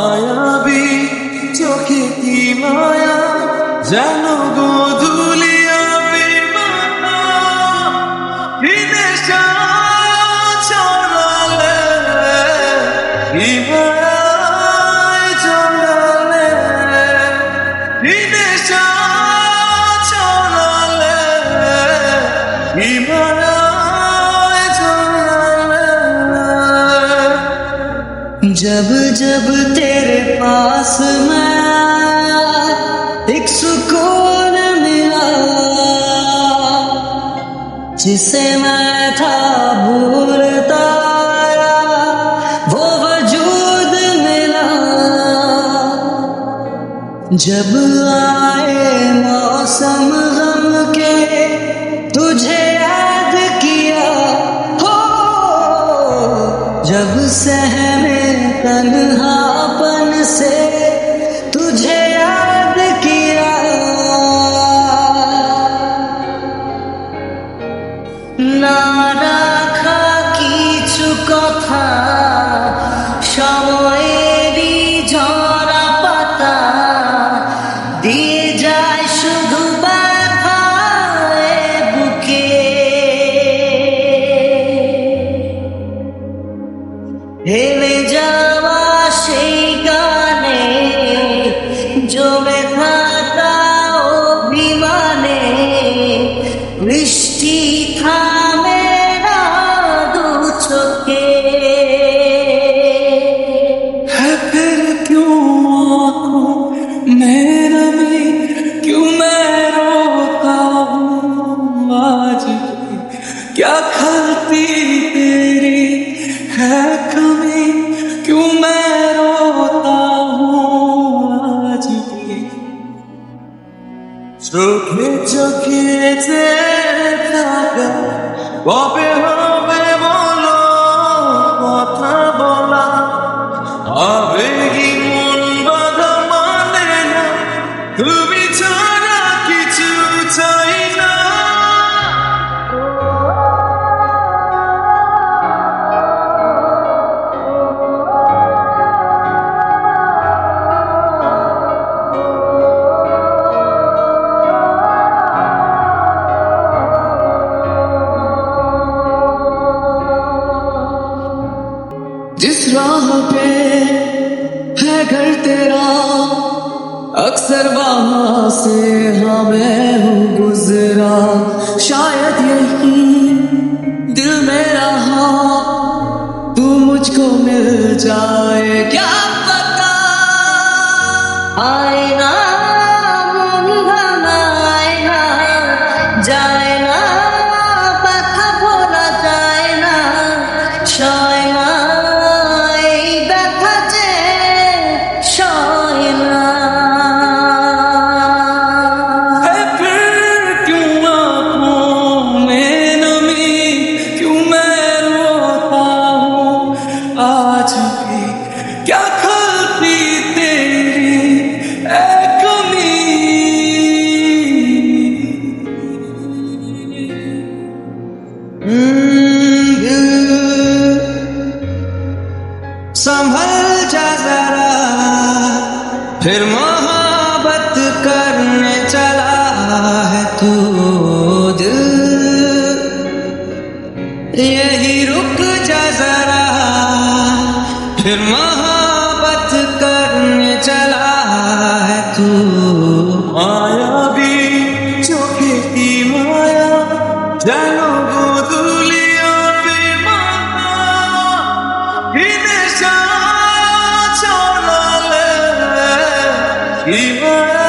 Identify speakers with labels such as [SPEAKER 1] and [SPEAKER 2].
[SPEAKER 1] আয়া বি চোখে কি মায়া জান
[SPEAKER 2] جب جب تیرے پاس میں ایک سکون ملا۔ جسے میں تھا بھولتا جب آئے موسم غم کے تجھے یاد کیا، ہو، جب سہمے تنہا پن سے تجھے یاد کیا۔ نہ হেলে যাওয়া সেই গানে জমে থাকা অভিমানে বৃষ্টি
[SPEAKER 1] কবে হবে বলো কথা বলা? আবেগী মন বাধা মানে না?
[SPEAKER 2] پہ ہے گھر تیرا، اکثر وہاں سے ہاں ہمیں ہوں گزرا۔ شاید یہی دل میں ہاں، رہا تو مجھ کو مل جائے۔ کیا پتا؟ آئے گا آئے گا جائے جا
[SPEAKER 1] ذرا پھر
[SPEAKER 2] محبت کرنے چلا ہے تو یہی رک جا ذرا پھر محبت Even